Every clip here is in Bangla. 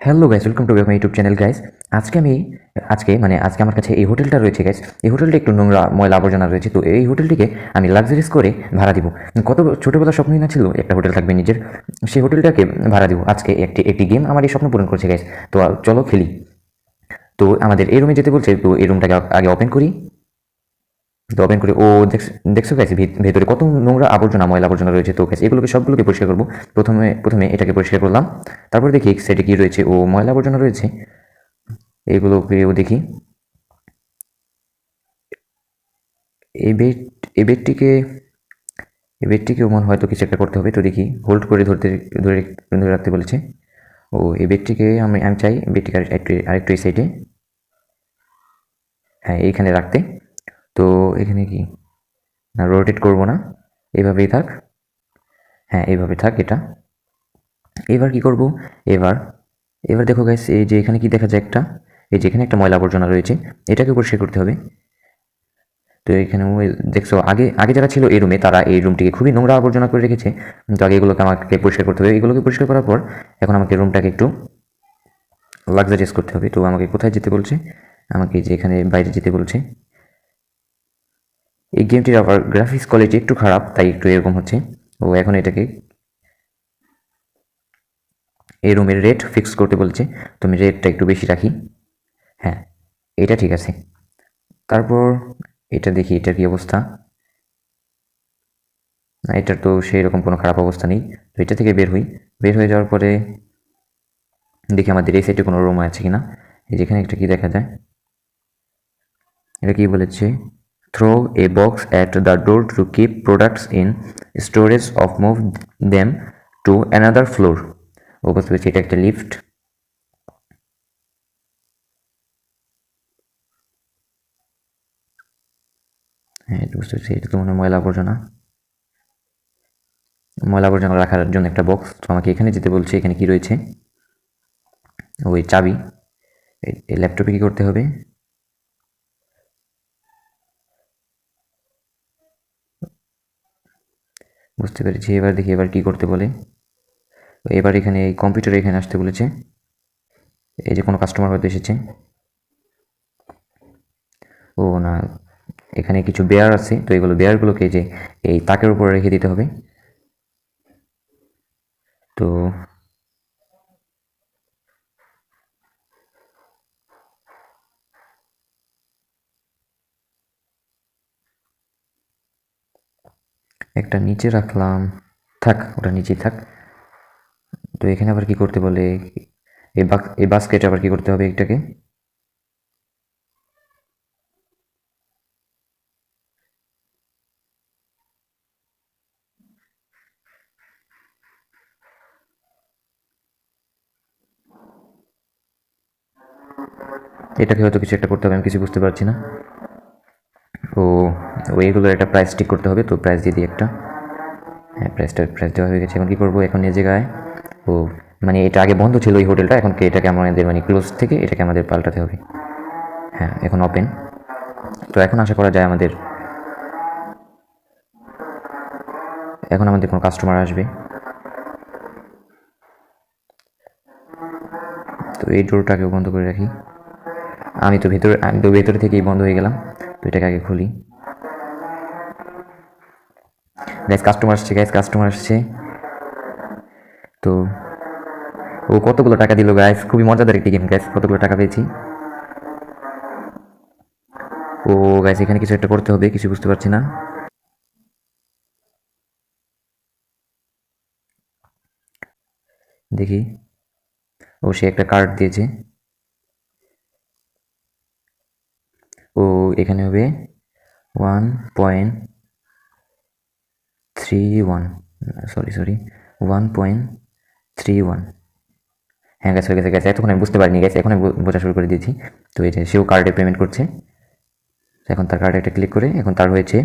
Hello guys welcome to my YouTube channel guys আজকে আমি, আজকে মানে আজকে আমার কাছে এই হোটেলটা রয়েছে গাইস এই হোটেলটা একটু নোংরা, ময়লা আবর্জনা রয়েছে। তো এই হোটেলটিকে আমি লাক্সারিস করে ভাড়া দিব। কত ছোটোবেলা স্বপ্নই না ছিল, একটা হোটেল থাকবে নিজের। সেই হোটেলটাকে ভাড়া দিব। আজকে একটি একটি গেম আমার এই স্বপ্ন পূরণ করছে গাইস তো চলো খেলি। তো আমাদের এই রুমে যেতে বলছে, তো এই রুমটাকে আগে ওপেন করি। তো ওপেন করে, ও দেখছ- গেছে ভেতরে কত নোংরা আবর্জনা, ময়লা আবর্জনা রয়েছে তো গেছে এগুলোকে সবগুলোকে পরিষ্কার করব। প্রথমে প্রথমে এটাকে পরিষ্কার করলাম। তারপর দেখি সেটে কি রয়েছে? ও ময়লা আবর্জনা রয়েছে। এগুলোকেও দেখি। এই বেড এই বেডটিকে এই বেডটিকেও মনে হয়তো কিছু একটা করতে হবে। তো দেখি হোল্ড করে ধরতে, ধরে ধরে রাখতে বলেছে। ও, এই বেডটিকে আমি আমি চাই বেডটিকে আরেকটু আরেকটু এই সাইডে হ্যাঁ এইখানে রাখতে। তো এখানে কি? না রোটেট করব না। এভাবেই থাক। হ্যাঁ এইভাবে থাক এটা। এবার কি করব? এবার এবার দেখো গাইস এই যে এখানে কি দেখা যায় একটা? এই যে এখানে একটা ময়লা আবর্জনা রয়েছে। এটাকে পরিষ্কার করতে হবে। তো এখানে দেখছ, আগে আগে যারা ছিল এই রুমে তারা এই রুমটিকে খুবই নোংরা আবর্জনা করে রেখেছে। তো আগে এগুলোকে আমাকে পরিষ্কার করতে হবে। এগুলোকে পরিষ্কার করার পর, এখন আমাকে রুমটাকে একটু লাক্সারিয়াস করতে হবে। তো আমাকে কোথায় যেতে বলছে? আমাকে যে এখানে বাইরে যেতে বলছে। এই গেমটির আবার গ্রাফিক্স কোয়ালিটি একটু খারাপ, তাই একটু এরকম হচ্ছে। ও, এখন এটাকে এই রুমের রেট ফিক্স করতে বলছে। তো আমি রেটটা একটু বেশি রাখি। হ্যাঁ এটা ঠিক আছে। তারপর এটা দেখি, এটার কি অবস্থা? না, এটার তো সেই রকম কোনো খারাপ অবস্থা নেই। তো এটা থেকে বের হই। বের হয়ে যাওয়ার পরে দেখি আমাদের এই সাইডে কোনো রুম আছে কিনা। এই যেখানে একটা কি দেখা যায়? এটা কি বলেছে? A box at the door to keep products in storage of move them to another floor ও বুঝতে পেরেছি এটা একটা লিফট হ্যাঁ এটা বুঝতে পেরেছি, এটা তো মনে হয় ময়লা আবর্জনা। ময়লা আবর্জনা রাখার জন্য একটা বক্স তো আমাকে এখানে যেতে বলছে, এখানে কি রয়েছে? ওই চাবি। ল্যাপটপে কি করতে হবে? বুঝতে পেরেছি। এবার দেখি এবার কি করতে বলে। এবার এখানে এই কম্পিউটার এখানে আসতে বলেছে। এই যে কোনো কাস্টমার হয়তো এসেছে। ও না, এখানে কিছু বেয়ার আছে। তো এগুলো বেয়ারগুলোকে যে এই তাকের উপরে রেখে দিতে হবে। তো একটা নিচে রাখলাম। থাক, ওটা নিচেই থাক। তো এখানে আবার কি করতে বলে? এই বাস্কেট আবার কি করতে হবে এটাকে? এটাকে হয়তো কিছু একটা করতে হবে, আমি কিছু বুঝতে পারছি না। ও এগুলোর একটা প্রাইস ঠিক করতে হবে, তো প্রাইস দিয়ে দিই একটা। হ্যাঁ প্রাইসটা প্রাইস দেওয়া হয়ে গেছে। এখন কী করব? এখন এই জায়গায় ও মানে এটা আগে বন্ধ ছিল এই হোটেলটা, এখন এটাকে আমাদের মানে ক্লোজ থেকে এটাকে আমাদের পাল্টাতে হবে। হ্যাঁ এখন ওপেন তো এখন আশা করা যায় আমাদের, এখন আমাদের কোনো কাস্টমার আসবে। তো এই ডোরটাকেও বন্ধ করে রাখি। আমি তো ভেতরে, আমি তো ভেতরে থেকেই বন্ধ হয়ে গেলাম, তো এটাকে আগে খুলি। গ্যাস কাস্টমার আসছে গ্যাস কাস্টমার আসছে। তো ও কতগুলো টাকা দিল গ্যাস খুবই মজাদার একটি গেম গ্যাস কতগুলো টাকা পেয়েছি। ও গ্যাস এখানে কিছু একটা করতে হবে, কিছু বুঝতে পারছি না। দেখি। ও, সে একটা কার্ড দিয়েছে। ও, এখানে হবে one point three one sorry sorry one point three one হ্যাঁ গেছে গেছে গেছে এতক্ষণ আমি বুঝতে পারিনি গেছে এখন আমি বোঝা শুরু করে দিয়েছি। তো এই যে সেও কার্ডে পেমেন্ট করছে। এখন তার কার্ডে একটা ক্লিক করে, এখন তার হয়েছে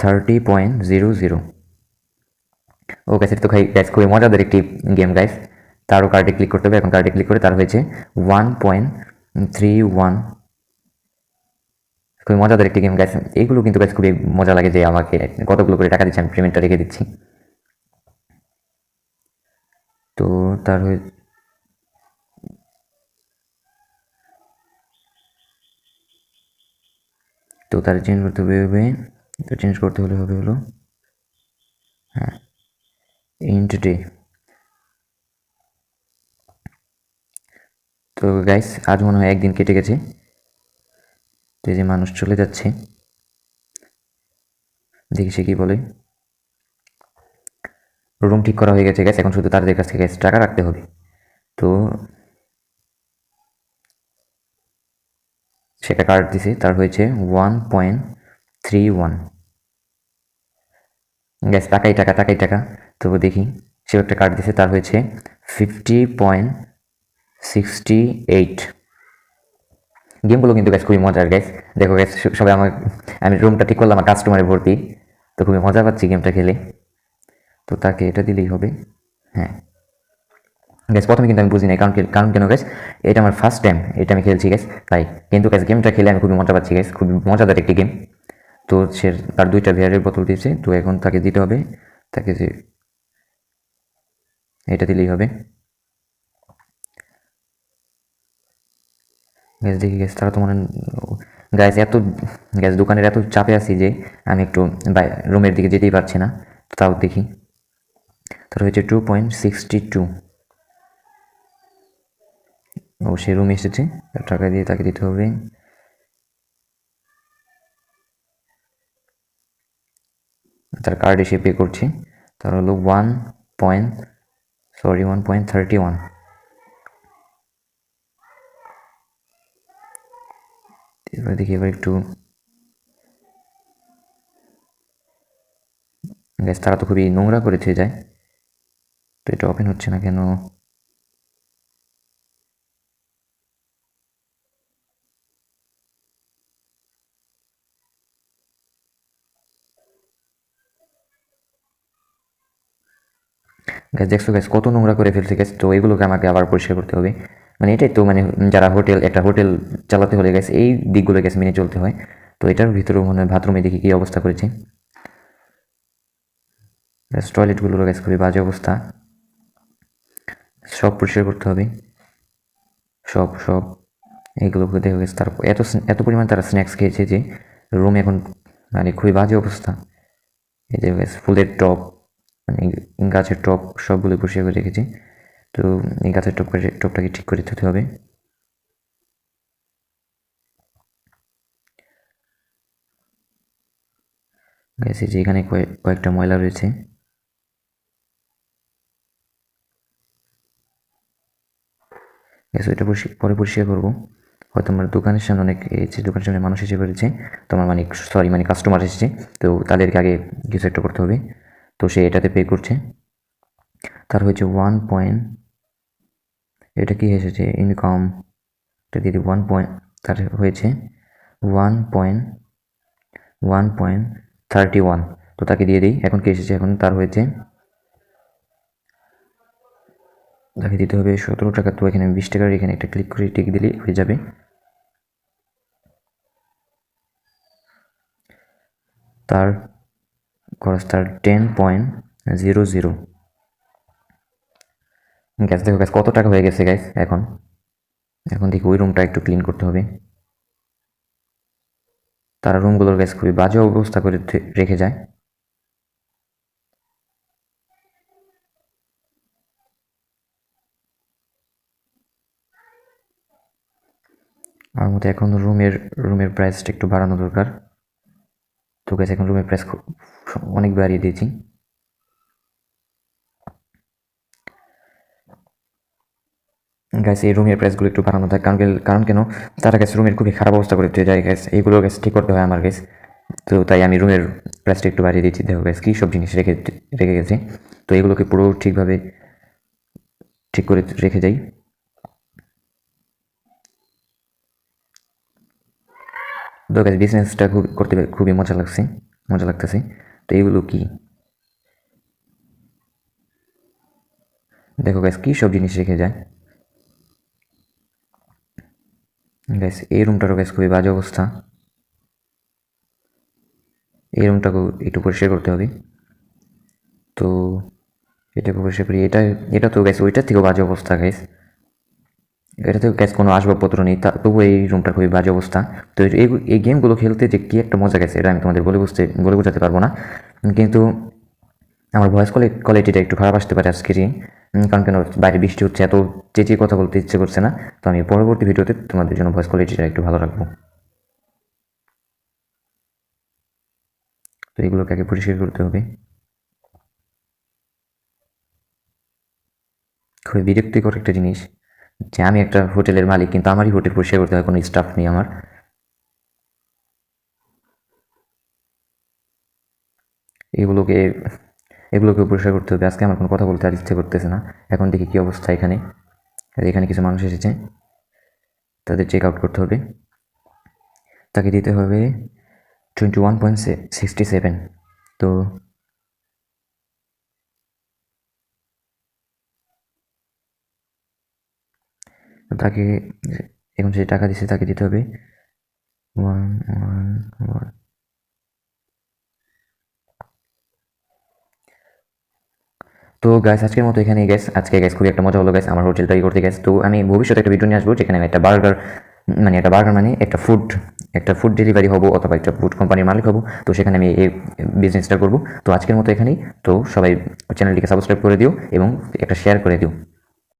থার্টি পয়েন্ট জিরো জিরো ও গেছে তো খাই গ্যাস খুবই মজাদার একটি গেম গাইস তারও কার্ডে ক্লিক করতে হবে, এখন কার্ডে ক্লিক করে তার হয়েছে ওয়ান পয়েন্ট থ্রি ওয়ান খুবই মজাদার একটি গেম গাইছে এইগুলো কিন্তু গাছ খুবই মজা লাগে যে আমাকে কতগুলো করে টাকা দিচ্ছে, আমি পেমেন্টটা রেখে দিচ্ছি। তো তার তো তার চেঞ্জ করতে হবে হবে। তো চেঞ্জ করতে হলে হবে হলো হ্যাঁ ইন্ট ডে তো গাইস আজ মনে হয় একদিন কেটে গেছে। যে মানুষ চলে যাচ্ছে, দেখি সে কি বলে। রুম ঠিক করা হয়ে গেছে গ্যাস এখন শুধু তাদের কাছ থেকে গ্যাস টাকা রাখতে হবে। তো সেটা কার্ড দিছে, তার হয়েছে one point three one gas টাকাই টাকা টাকাই টাকা। তো দেখি সে একটা কার্ড দিছে, তার হয়েছে ফিফটি পয়েন্ট সিক্সটি এইট গেমগুলো কিন্তু গ্যাস খুবই মজার গ্যাস দেখো গ্যাস সবাই আমার আমি রুমটা ঠিক করলাম, আমার কাস্টমারে ভর্তি। তো খুবই মজা পাচ্ছি গেমটা খেলে। তো তাকে এটা দিলেই হবে। হ্যাঁ। গ্যাস প্রথমে কিন্তু আমি বুঝি নাই, কারণ কারণ কেন গ্যাস এটা আমার ফার্স্ট টাইম এটা আমি খেলছি গ্যাস তাই কিন্তু গ্যাস গেমটা খেলে আমি খুবই মজা পাচ্ছি গ্যাস খুবই মজাদার একটি গেম তো সে, তার দুইটা বিয়ারের বোতল দিয়েছে, তো এখন তাকে দিতে হবে। তাকে যে, এটা দিলেই হবে। গ্যাস দেখি গ্যাস তারা তো মনে গ্যাস এত গ্যাস দোকানের এত চাপে আছি যে আমি একটু রুমের দিকে যেতেই পারছি না। তাও দেখি। তার হয়েছে টু পয়েন্ট সিক্সটি টু ও, সে রুমে এসেছে। টাকা দিয়ে তাকে দিতে হবে। তার কার্ড এসে পে করছে। তার হলো one point sorry one point thirty one এবার দেখি এবার একটু গ্যাস তারা তো খুবই নোংরা করে থুয়ে যায়। তো এটা ওপেন হচ্ছে না কেন? গ্যাস দেখছ গ্যাস কত নোংরা করে ফেলছে গ্যাস তো এগুলোকে আমাকে আবার পরিষ্কার করতে হবে। মানে এটাই তো মানে যারা হোটেল, একটা হোটেল চালাতে হলে গেছে এই দিকগুলো গেছে মেনে চলতে হয়। তো এটার ভিতরেও মনে হয় বাথরুমে দেখি কী অবস্থা করেছে। গ্যাস টয়লেটগুলোর গ্যাস খুবই বাজে অবস্থা। সব পরিষ্কার করতে হবে। সব সব। এইগুলোকে দেখে গেছে তারপর এত এত পরিমাণ তারা স্ন্যাক্স খেয়েছে যে রুম এখন মানে খুবই বাজে অবস্থা। এই গ্যাস ফুলের টপ মানে গাছের টপ সবগুলো করে রেখেছি। তো এই গাছের টপ টোপটাকে ঠিক করে দিতে হবে। এই যে এখানে কয়েক কয়েকটা ময়লা রয়েছে। পরিষ্কার পরে পরিষ্কার করব। হয়তো আমার দোকানের সামনে অনেক এসেছে দোকানের সামনে মানুষ এসে পড়েছে। তো আমার মানে সরি মানে কাস্টমার এসেছে। তো তাদেরকে আগে কিছু একটা করতে হবে। তো সে এটাতে পে করছে। তার হয়েছে ওয়ান পয়েন্ট এটা কি এসেছে? ইনকাম এটা দিয়ে ওয়ান পয়েন্ট তার হয়েছে one point one point thirty one তো তাকে দিয়ে দিই। এখন কি এসেছে? এখন তার হয়েছে, তাকে দিতে হবে সতেরো টাকা। তো এখানে বিশ টাকার এখানে একটা ক্লিক করে টিক দিলেই হয়ে যাবে। তার খরচ তার ten point zero zero gas দেখো গ্যাস কত টাকা হয়ে গেছে গ্যাস এখন। এখন দেখি ওই রুমটা একটু ক্লিন করতে হবে। তারা রুমগুলোর গ্যাস খুবই বাজে অবস্থা করে রেখে যায়। আমার মতে এখন রুমের রুমের প্রাইসটা একটু বাড়ানো দরকার। তো গ্যাস এখন রুমের প্রাইস অনেক বাড়িয়ে দিয়েছি। গ্যাস এই রুমের প্রাইসগুলো একটু বাড়ানো থাকে। কারণ কারণ কেন? তারা গ্যাস রুমের খুবই খারাপ অবস্থা করে দিয়ে যায় গ্যাস এইগুলো গ্যাস ঠিক করতে হয় আমার গ্যাস তো তাই আমি রুমের প্রাইসটা একটু বাড়িয়ে দিচ্ছি। দেখো গ্যাস কী সব জিনিস রেখে রেখে গেছে। তো এগুলোকে পুরো ঠিকভাবে ঠিক করে রেখে যাই। তো গ্যাস বিজনেসটা খুব করতে খুবই মজা লাগছে। মজা লাগতেছে। তো এইগুলো কি? দেখো গ্যাস কী সব জিনিস রেখে যায়? গ্যাস এই রুমটারও গ্যাস খুবই বাজে অবস্থা। এই রুমটাকেও একটু পরিষ্কার করতে হবে। তো, এটাকে পরিষ্কার করি। এটা এটা তো গ্যাস ওইটার থেকেও বাজে অবস্থা গ্যাস এটাতে গ্যাস কোনো আসবাবপত্র নেই। তা তবু এই রুমটা খুবই বাজে অবস্থা। তো এই গেমগুলো খেলতে যে কী একটা মজা গেছে এটা আমি তোমাদের বলে বুঝতে, বলে বোঝাতে পারব না। কিন্তু আমার ভয়েস কোয়ালিটিটা একটু খারাপ আসতে পারে আজকেরই কারণ কেন বাইরে বৃষ্টি হচ্ছে, এত চেঁচিয়ে কথা বলতে ইচ্ছে করছে না। তো আমি পরবর্তী ভিডিওতে তোমাদের জন্য ভয়েস কোয়ালিটিটা একটু ভালো রাখব। তো এগুলোকে আগে পরিষ্কার করতে হবে। খুবই বিরক্তিকর একটা জিনিস যে আমি একটা হোটেলের মালিক, কিন্তু আমারই হোটেল পরিষ্কার করতে হয়, কোনো স্টাফ নেই আমার। এগুলোকে এগুলোকে পরিষ্কার করতে হবে। আজকে আমার কোনো কথা বলতে আর ইচ্ছে করতেছে না। এখন দেখি কী অবস্থা এখানে। এখানে কিছু মানুষ এসেছে। তাদের চেক আউট করতে হবে। তাকে দিতে হবে twenty one point sixty seven তো তাকে এখন যে টাকা দিছে তাকে দিতে হবে। ওয়ান ওয়ান ওয়ান তো গ্যাস আজকের মতো এখানে গ্যাস আজকে গ্যাস খুবই একটা মজা হলো গ্যাস আমার হোটেল তৈরি করতে গ্যাস তো আমি ভবিষ্যতে একটা ভিডিও নিয়ে আসব, যেখানে আমি একটা বার্গার মানে একটা বার্গার মানে একটা ফুড একটা ফুড ডেলিভারি হব অথবা একটা ফুড কোম্পানির মালিক হব। তো সেখানে আমি এই বিজনেসটা করব। তো আজকের মতো এখানেই। তো সবাই চ্যানেলটিকে সাবস্ক্রাইব করে দিও এবং একটা শেয়ার করে দিও।